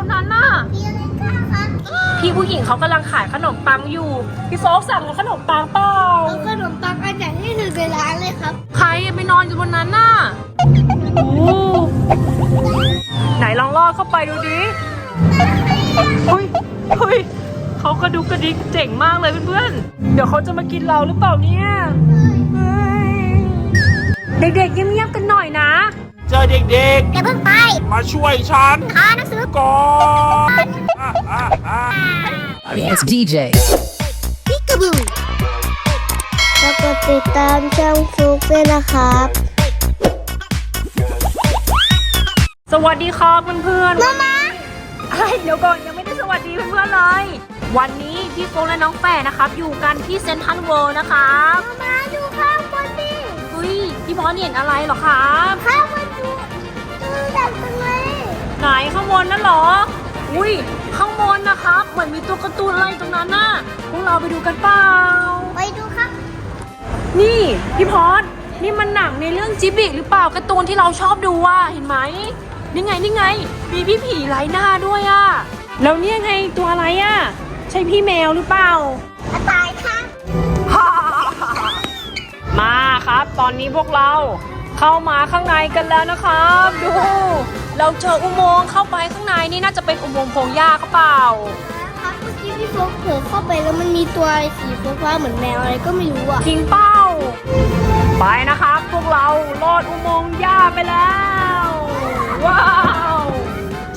คนนั้นน่ะ พี่อะไรกันครับพี่ผู้หญิงเขากำลังขายขนมปังอยู่ พี่โฟกสั่งขนมปังเปล่าเอาขนมปังอันไหนให้ถึงในร้านเลยครับ ใครไปนอนอยู่บนนั้นน่ะโอ้ไหนลองลอดเข้าไปดูดิเฮ้ยเฮ้ยเขากระดุกกระดิกเจ๋งมากเลยเพื่อนๆ เดี๋ยวเขาจะมากินเราหรือเปล่าเนี่ยเฮ้ยเด็กๆเงียบๆกันหน่อยนะ เจอเด็กอย่าเพิ่งไปๆ มาช่วยฉันอ่านหนังสือก่อนอะอะอะ It's DJ. พิกาบูแล้วก็ติดตามช่องฟลุกด้วยนะครับ สวัสดีครับเพื่อนๆมามาอะไรเดี๋ยวก่อนยังไม่ได้สวัสดีเพื่อนๆเลย วันนี้พี่โฟงและน้องแฝดนะครับ อยู่กันที่เซนทรัลเวิลด์นะครับมาดูข้างบนดิเฮ้ยพี่พอเห็นอะไรเหรอครับข้าง ไหนข้างบนนั่นเหรอ อุ้ยข้างบนนะครับเหมือนมีตัวการ์ตูนอะไรตรงนั้นน่ะพวกเราไปดูกันเปล่า ไปดูครับ นี่พี่พอดนี่มันหนังในเรื่องจิบิหรือเปล่าการ์ตูนที่เราชอบดูอะเห็นไหมนี่ไงนี่ไงมีพี่ผีไร้หน้าด้วยอะแล้วเนี่ยไงตัวอะไรอะใช่พี่แมวหรือเปล่ากระต่ายครับมาครับ ตอนนี้พวกเราเข้ามาข้างในกันแล้วนะครับ ดู เราเจออุโมงค์เข้าไปข้างในนี่น่าจะเป็นอุโมงค์พงหญ้าหรือเปล่าครับเมื่อกี้พี่โฟกเผลอเข้าไปแล้วมันมีตัวอะไรสีฟ้าๆเหมือนแมวอะไรก็ไม่รู้อะจริงเป้า ไปนะครับ พวกเราลอดอุโมงค์หญ้าไปแล้ว ว้าว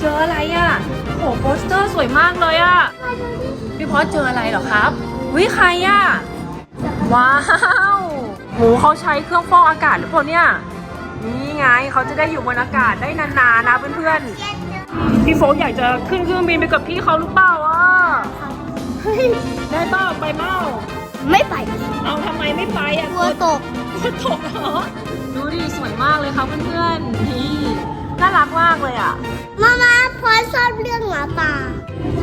เจออะไรอะโอ้โหโปสเตอร์สวยมากเลยอะพี่พอสเจออะไรเหรอครับวิใครอะว้าวหมูเขาใช้เครื่องฟอกอากาศหรือเปล่าเนี่ย นี่ไงเขาจะได้อยู่บนอากาศได้นานๆนะเพื่อนๆ พี่โฟกอยากจะขึ้นเครื่องบินไปกับพี่เขาหรือเปล่าอะเฮ้ยได้เปล่าไปเปล่าไม่ไป เอาทำไมไม่ไปอะกลัวตกกลัวตกเหรอ ดูดิสวยมากเลยครับเพื่อนๆ นี่น่ารักมากเลยอะ มามาพอชอบเรื่องหมาป่า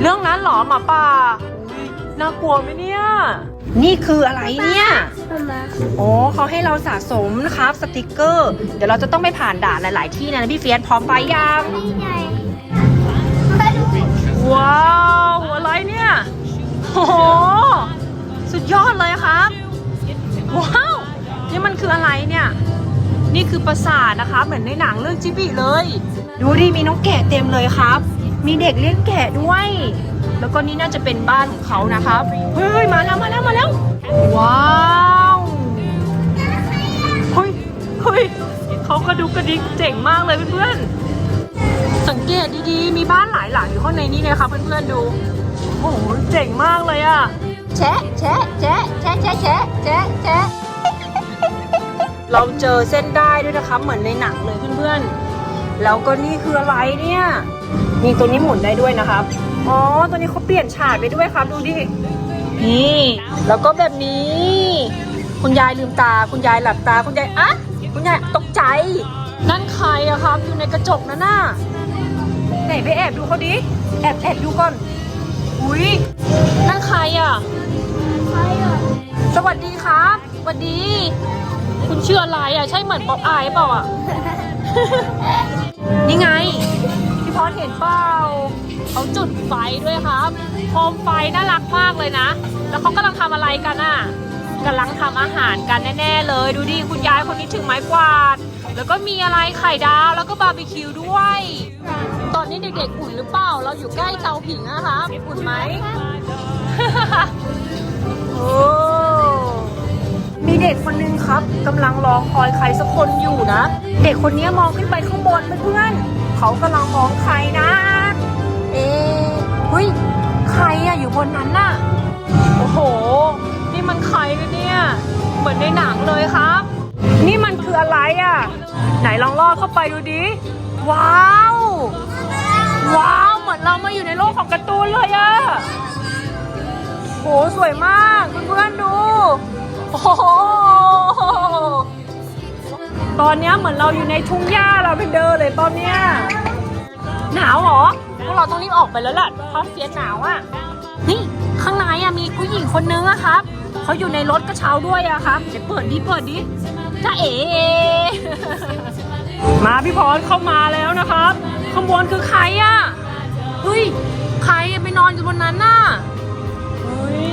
เรื่องนั้นเหรอหมาป่าอุ๊ย น่ากลัวไหมเนี่ย นี่คืออะไรเนี่ยมามาโอ้เขาให้เราสะสมนะครับสติกเกอร์ เดี๋ยวเราจะต้องไปผ่านด่านหลาย ๆ ที่นะพี่เฟียสพร้อมไปยังนี่ไงมาดูว้าวอะไรเนี่ยโอ้โหสุดยอดเลยครับ ว้าว นี่มันคืออะไรเนี่ย นี่คือปราสาทนะคะ เหมือนในหนังเรื่องจิบิเลย ดูดิมีน้องแกะเต็มเลยครับ มีเด็กเลี้ยงแกะด้วย แล้วก็นี่น่าจะเป็นบ้านของเขานะครับเฮ้ยมาแล้วมาแล้วมาแล้ว ว้าวเฮ้ยเฮ้ยเขากระดุกกระดิกเจ๋งมากเลยเพื่อนๆสังเกตดีๆ มีบ้านหลายหลังอยู่ข้างในนี้นะครับเพื่อนๆดูโอ้โหเจ๋งมากเลยอะแชะแชะแชะแชะแชะแชะแชะแชะเราเจอเส้นได้ด้วยนะครับเหมือนในหนังเลยเพื่อนๆแล้วก็นี่คืออะไรเนี่ยนี่ตัวนี้หมุนได้ด้วยนะครับ อ๋อ ตัวนี้เขาเปลี่ยนฉากไปด้วยครับ ดูดิ นี่ แล้วก็แบบนี้ คุณยายลืมตา คุณยายหลับตา คุณยายอะคุณยายตกใจ นั่นใครอะครับ อยู่ในกระจกนั่นน่ะ ไหนไปแอบดูเขาดิ แอบแอบดูก่อน อุ้ยนั่นใครอะใครอะสวัสดีครับ สวัสดี คุณชื่ออะไรอะใช่เหมือนป๊อปอายเปล่าอะนี่ไง พี่พอสเห็นเปล่า เขาจุดไฟด้วยครับโคมไฟน่ารักมากเลยนะ แล้วเขากำลังทำอะไรกันอะกำลังทำอาหารกันแน่ๆเลย ดูดิคุณยายคนนี้ถือไม้กวาด แล้วก็มีอะไรไข่ดาวแล้วก็บาร์บีคิวด้วย ตอนนี้เด็กๆอุ่นหรือเปล่า เราอยู่ใกล้เตาผิงนะครับอุ่นไหมโอ้มีเด็กคนนึงครับกำลังรอคอยใครสักคนอยู่นะ เด็กคนนี้มองขึ้นไปข้างบนเพื่อนๆเขากำลังมองใครนะ เอ๊ะเฮ้ย ใครอะอยู่บนนั้นน่ะ โอ้โห นี่มันใครกันเนี่ย เหมือนในหนังเลยครับ นี่มันคืออะไรอะไหนลองลอดเข้าไปดูดิ ว้าว ว้าว เหมือนเรามาอยู่ในโลกของการ์ตูนเลยอะโห สวยมากเพื่อนๆดู โอ้โห ตอนนี้เหมือนเราอยู่ในทุ่งหญ้าเราไปเดินเลยตอนเนี้ย หนาวเหรอ พวกเราต้องรีบออกไปแล้วล่ะเพราะเสียหนาวอะนี่ข้างในอะมีผู้หญิงคนนึงอะครับเขาอยู่ในรถกระเช้าด้วยอะครับเดี๋ยวเปิดดิเปิดดิจ้าเอ๋มาพี่พรเข้ามาแล้วนะครับข้างบนคือใครอะเฮ้ยใครไปนอนอยู่บนนั้นน่ะเฮ้ย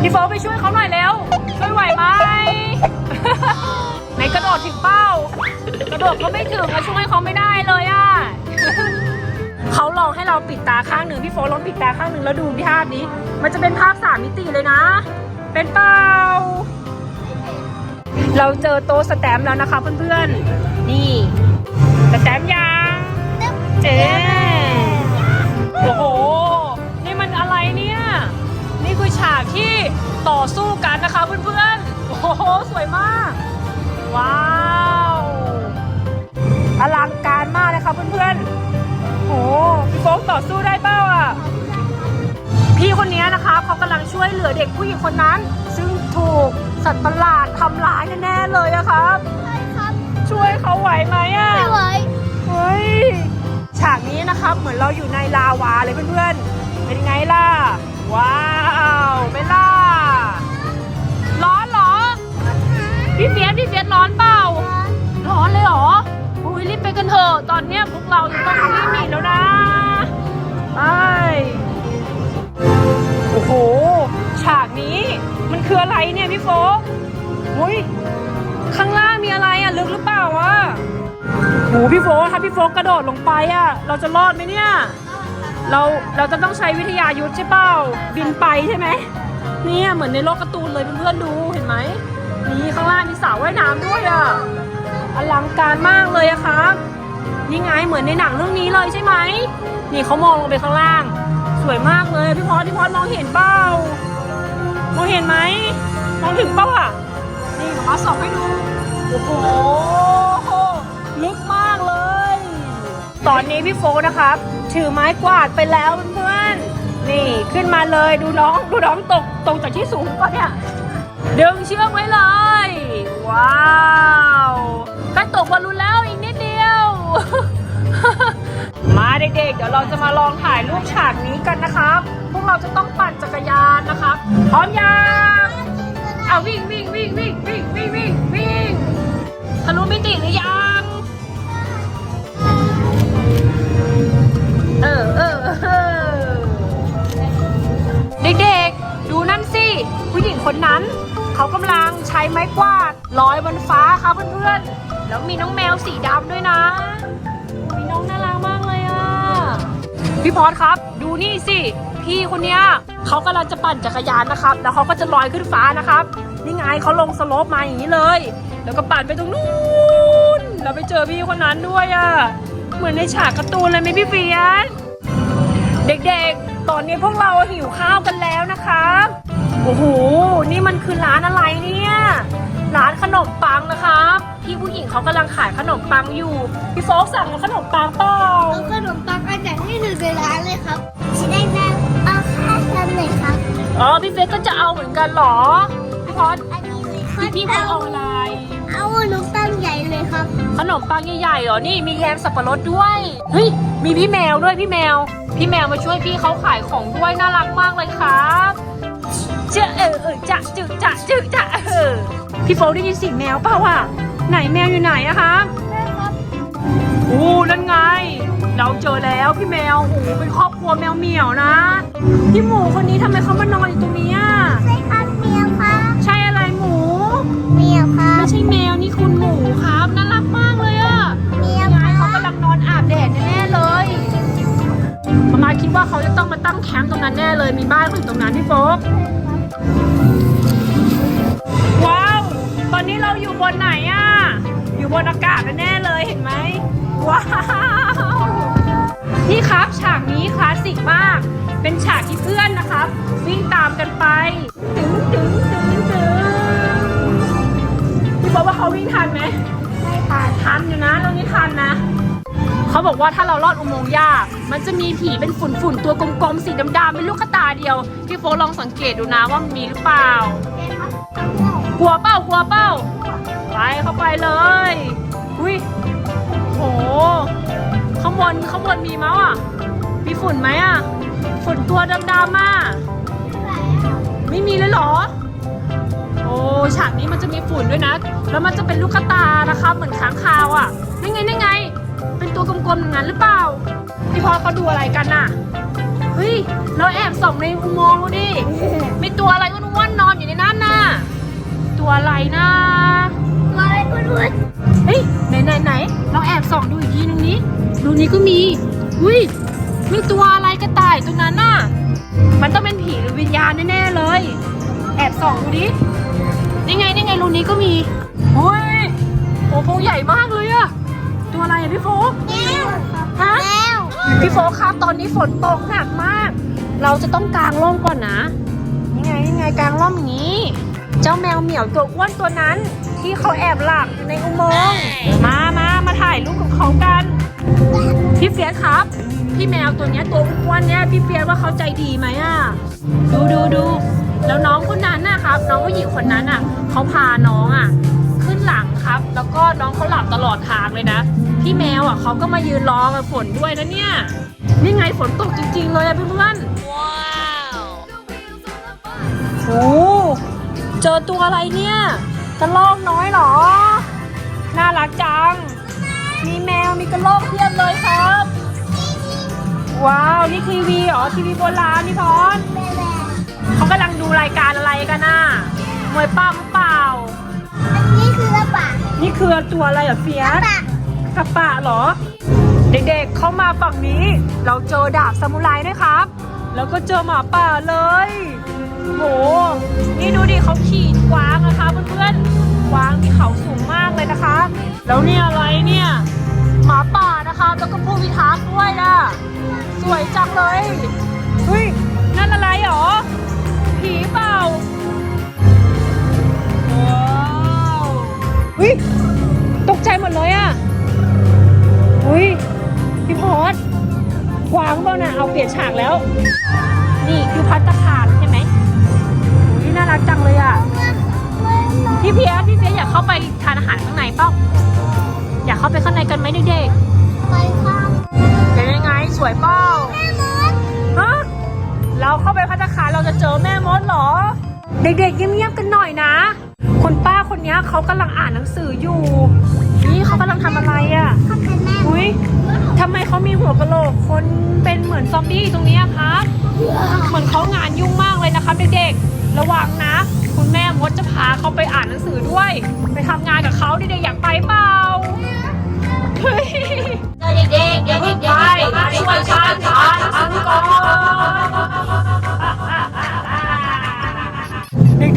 พี่โฟไปช่วยเขาหน่อยแล้วช่วยไหวไหมไหนกระโดดถึงเป้ากระโดดก็ไม่ถึงมะช่วยเขาไม่ได้เลยอะ เขาลองให้เราปิดตาข้างหนึ่งพี่โฟลองปิดตาข้างหนึ่งแล้วดูภาพนี้ มันจะเป็นภาพสามมิติเลยนะ เป็นเป้าเราเจอโต๊ะสแตมป์แล้วนะคะเพื่อนๆ นี่สแตมป์ยังเจ๊โอ้โห นี่มันอะไรเนี่ย นี่คือฉากที่ต่อสู้กันนะคะเพื่อนๆ โอ้โห สวยมาก ว้าว อลังการมากเลยค่ะเพื่อนๆโอ้ โหพี่โฟกต่อสู้ได้เปล่าอะ พี่คนนี้นะคะเขากำลังช่วยเหลือเด็กผู้หญิงคนนั้น ซึ่งถูกสัตว์ประหลาดทำร้ายแน่ๆเลยอะครับ ใช่ครับ ช่วยเขาไหวไหมอะไม่ไหวเฮ้ยฉากนี้นะครับเหมือนเราอยู่ในลาวาเลยเพื่อนๆ เป็นไงล่ะ ว้าวเป็นล่ะ ร้อนเหรอ พี่เฟียสพี่เฟียสร้อนเปล่า ร้อนเลยเหรออุ้ยรีบไปกันเถอะ ตอนเนี้ยพวกเราจะต้องรีบหนีแล้วนะ ไปโอ้โห ฉากนี้มันคืออะไรเนี่ยพี่โฟกอุ้ยข้างล่างมีอะไรอะลึกหรือเปล่าวะโหพี่โฟกถ้าพี่โฟกกระโดดลงไปอะเราจะรอดไหมเนี่ย เราเราจะต้องใช้วิทยายุทธใช่เปล่า บินไปใช่ไหมเนี่ยเหมือนในโลกการ์ตูนเลยเพื่อนๆดูเห็นไหมนี่ข้างล่างมีสระว่ายน้ำด้วยอะอลังการมากเลยอะครับนี่ไงเหมือนในหนังเรื่องนี้เลยใช่ไหม นี่เขามองลงไปข้างล่าง สวยมากเลยพี่พอพี่พอมองเห็นเปล่ามองเห็นไหมมองถึงเปล่าอะนี่มาส่องให้ดูโอ้โหลึกมากเลย ตอนนี้พี่โฟนะครับ ถือไม้กวาดไปแล้วเพื่อนๆนี่ขึ้นมาเลยดูน้องดูน้องตกตกจากที่สูงก่อนเนี่ยดึงเชือกไว้เลย ว้าวใกล้ตกบอลลูนแล้วอีกนิดเดียว มาเด็กๆ เดี๋ยวเราจะมาลองถ่ายรูปฉากนี้กันนะครับ พวกเราจะต้องปั่นจักรยานนะครับ พร้อมยังเอาวิ่งวิ่งวิ่งวิ่งวิ่งวิ่งวิ่งวิ่งทะลุมิติหรือยัง เออเออเออเด็กๆ ดูนั่นสิ ผู้หญิงคนนั้น เขากำลังใช้ไม้กวาดลอยบนฟ้าครับเพื่อนๆ แล้วมีน้องแมวสีดำด้วยนะ พี่พอดครับ ดูนี่สิ พี่คนเนี้ยเขากำลังจะปั่นจักรยานนะครับ แล้วเขาก็จะลอยขึ้นฟ้านะครับ นี่ไงเขาลงสโลปมาอย่างนี้เลย แล้วก็ปั่นไปตรงนู้นเราไปเจอพี่คนนั้นด้วยอะ เหมือนในฉากการ์ตูนเลยไหมพี่เฟียสเด็กๆ ตอนนี้พวกเราหิวข้าวกันแล้วนะครับโอ้โห นี่มันคือร้านอะไรเนี่ย ร้านขนมปังนะครับพี่ผู้หญิงเขากำลังขายขนมปังอยู่ พี่โฟกสั่งขนมปังเปล่าเอาขนมปังอาจารย์ให้หนึ่งในร้านเลยครับชิได้แม่เอาค่าชั้นเลยครับอ๋อพี่เฟสก็จะเอาเหมือนกันเหรอพี่พอดอันนี้เลยครัพี่บพี่พอดเอาอะไรเอาลูกตั้งใหญ่เลยครับ ขนมปังใหญ่ๆเหรอนี่มีแยมสับปะรดด้วยเฮ้ยมีพี่แมวด้วยพี่แมว พี่แมวมาช่วยพี่เขาขายของด้วยน่ารักมากเลยครับเจะเออเออจะจึจะจึจะเออ พี่โฟได้ยินเสียงแมวเปล่าอะไหนแมวอยู่ไหนอะคะแม่ครับอู้นั่นไง เราเจอแล้วพี่แมวโอ้โหเป็นครอบครัวแมวเหมียวนะ พี่หมูคนนี้ทำไมเขามานอนอยู่ตรงนี้อะใช่ครับเมียวครับใช่อะไรหมูเมียวครับไม่ใช่แมวนี่คุณหมูครับน่ารักมากเลยอะเมียวยายคเขารับกำลังนอนอาบแดดแน่ๆเลยมามาคิดว่าเขาจะต้องมาตั้งแคมป์ตรงนั้นแน่เลยมีบ้านเขาอยู่ตรงนั้นพี่โฟก อนนี้เราอยู่บนไหนอะอยู่บนอากาศแน่ๆเลยเห็นไหม ว้าว นี่ครับฉากนี้คลาสสิกมาก เป็นฉากที่เพื่อนนะครับ วิ่งตามกันไป ถึงถึงถึงถึงพี่บอกว่าเขาวิ่งทันไหมไม่ผ่านทันอยู่นะเรื่องนี้ทันนะเขาบอกว่าถ้าเราลอดอุโมงค์ยาก มันจะมีผีเป็นฝุ่นๆตัวกลมๆสีดำๆเป็นลูกกระตาเดียว พี่โฟกลองสังเกตดูนะว่ามันมีหรือเปล่า แม่ครับเอาเรื่องกลัวเป้ากลัวเป้าไปเข้าไปเลย อุ้ยโหข้างบนข้างบนมีมั้ยอะ มีฝุ่นไหมอะ ฝุ่นตัวดำๆอะไม่มีเลยเหรอ โอ้ฉากนี้มันจะมีฝุ่นด้วยนะ แล้วมันจะเป็นลูกกระตานะคะ เหมือนค้างคาวอะนั่นไงนั่นไง เป็นตัวกลมๆอย่างนั้นหรือเปล่า พี่พอเขาดูอะไรกันน่ะ เฮ้ย เราแอบส่องในอุโมงค์ดูดิ มีตัวอะไรอ้วนๆนอนอยู่ในนั้นน่ะ ตัวอะไรนะมาเลยคุณคุณเฮ้ยไหนไหนไหนลองแอบส่องดูอีกทีนึงนี้ดูนี้ก็มีอุ้ยมีตัวอะไรกระต่ายตรงนั้นน่ะมันต้องเป็นผีหรือวิญญาณแน่ๆเลย แอบส่องดูดินี่ไงนี่ไงรูนี้ก็มีอุ้ยโอ้โหใหญ่มากเลยอะตัวอะไรอะพี่โฟกแก้วฮะแก้วพี่โฟกครับตอนนี้ฝนตกหนักมาก เราจะต้องกางร่มก่อนนะนี่ไงนี่ไงกางร่มอย่างนี้ เจ้าแมวเหมียวตัวอ้วนตัวนั้น ที่เขาแอบหลับอยู่ในอุโมงค์มามามาถ่ายรูปกับเขากัน พี่เฟียสครับ พี่แมวตัวเนี้ยตัวอ้วนเนี้ยพี่เฟียสว่าเขาใจดีไหมอะดูดูดูแล้วน้องคนนั้นนะครับ น้องผู้หญิงคนนั้นอะเขาพาน้องอะขึ้นหลังครับ แล้วก็น้องเขาหลับตลอดทางเลยนะ พี่แมวอะเขาก็มายืนรอกับฝนด้วยนะเนี่ยนี่ไงฝนตกจริง ๆ เลยอะเพื่อนๆ อตัวอะไรเนี่ยกระรอกน้อยเหรอ น่ารักจัง มีแมวมีกระรอกเพียบเลยครับ ว้าว นี่ทีวีเหรอทีวีโบราณนี่พรเขากำลังดูรายการอะไรกันน่ะมวยปั้มเปล่า อันนี้คือระบาดนี่คือตัวอะไรเหรอเฟียสระบาดกระปะเหรอ เด็กๆเข้ามาฝั่งนี้ เราเจอดาบซามูไรด้วยครับ แล้วก็เจอหมาป่าเลย โห นี่ดูดิเขาขี่กวางนะคะเพื่อนๆกวางมีเขาสูงมากเลยนะคะ แล้วเนี่ยอะไรเนี่ย หมาป่านะคะ แล้วก็ผู้พิทักษ์ด้วยนะสวยจังเลยเฮ้ยนั่นอะไรหรอ ผีเปล่าว้าวเฮ้ยตกใจหมดเลยอะอุ้ยพี่พอดกวางเปล่านะเอาเปลี่ยนฉากแล้ว นี่คือพัตตาคารใช่ไหมอุ้ยน่า รักจังเลยอะพี่เพียรพี่เพียรอยากเข้าไปทานอาหารข้างในเปล่าอยากเข้าไปข้างในกันไหมเด็กไปข้ามๆเป็นยังไงสวยเปล่าแม่มดฮะเราเข้าไปพัตตาคารเราจะเจอแม่มดเหรอ เด็กๆเงียบๆกันหน่อยนะคุณป้าคนนี้เขากำลังอ่านหนังสืออยู่ นี่เขากำลังทำอะไรอะเขาเป็นแม่อุ้ยทำไมเขามีหัวกะโหลกคนเป็นเหมือนซอมบี้ตรงนี้ครับ เหมือนเขางานยุ่งมากเลยนะครับเด็กๆ ระวังนะ คุณแม่มดจะพาเขาไปอ่านหนังสือด้วย ไปทำงานกับเขาเด็กๆอยากไปเปล่าเฮ้ยเด็กๆเด็กๆไปช่วยฉันอ่านหนังสือก่อน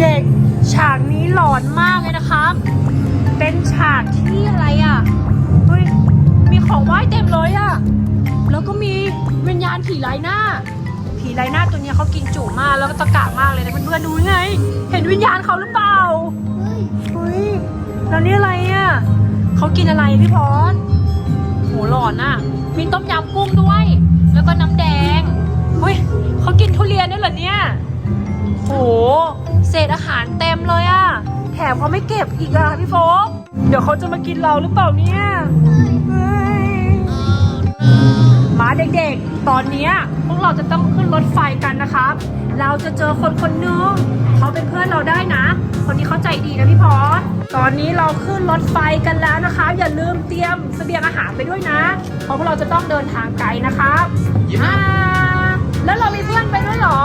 เด็กๆฉากนี้หลอนมากเลยนะครับเป็นฉากที่อะไรอะเฮ้ยมีของไหว้เต็มเลยอะแล้วก็มีวิญญาณผีไร้หน้า ผีไร้หน้าตัวเนี้ยเขากินจุมากแล้วก็ตะกะมากเลยนะเพื่อนๆดูไง เห็นวิญญาณเขาหรือเปล่าเฮ้ยแล้วนี่อะไรอะเขากินอะไรพี่พรโหหลอนอะ มีต้มยำกุ้งด้วย แล้วก็น้ำแดงเฮ้ยเขากินทุเรียนด้วยเหรอเนี่ยโหเศษอาหารเต็มเลยอะ แถมเขาไม่เก็บอีกอะพี่โฟกเดี๋ยวเขาจะมากินเราหรือเปล่าเนี่ยเฮ้ย มาเด็กๆ ตอนเนี้ยพวกเราจะต้องขึ้นรถไฟกันนะครับ เราจะเจอคนคนหนึงเขาเป็นเพื่อนเราได้นะ คนนี้เขาใจดีนะพี่พอสตอนนี้เราขึ้นรถไฟกันแล้วนะคะ อย่าลืมเตรียมเสบียงอาหารไปด้วยนะ เพราะพวกเราจะต้องเดินทางไกลนะครับอ่าแล้วเรามีเพื่อนไปด้วยเหรอ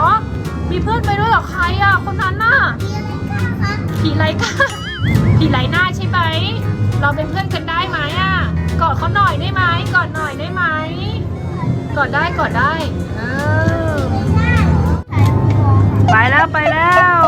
มีเพื่อนไปด้วยเหรอใครอะคนนั้นน่ะผีไรกาผีไรหน้าใช่ไหมเราเป็นเพื่อนกันได้ไหมอะกอดเขาหน่อยได้ไหมกอดหน่อยได้ไหม กอดได้กอดได้เออไปแล้วไปแล้ว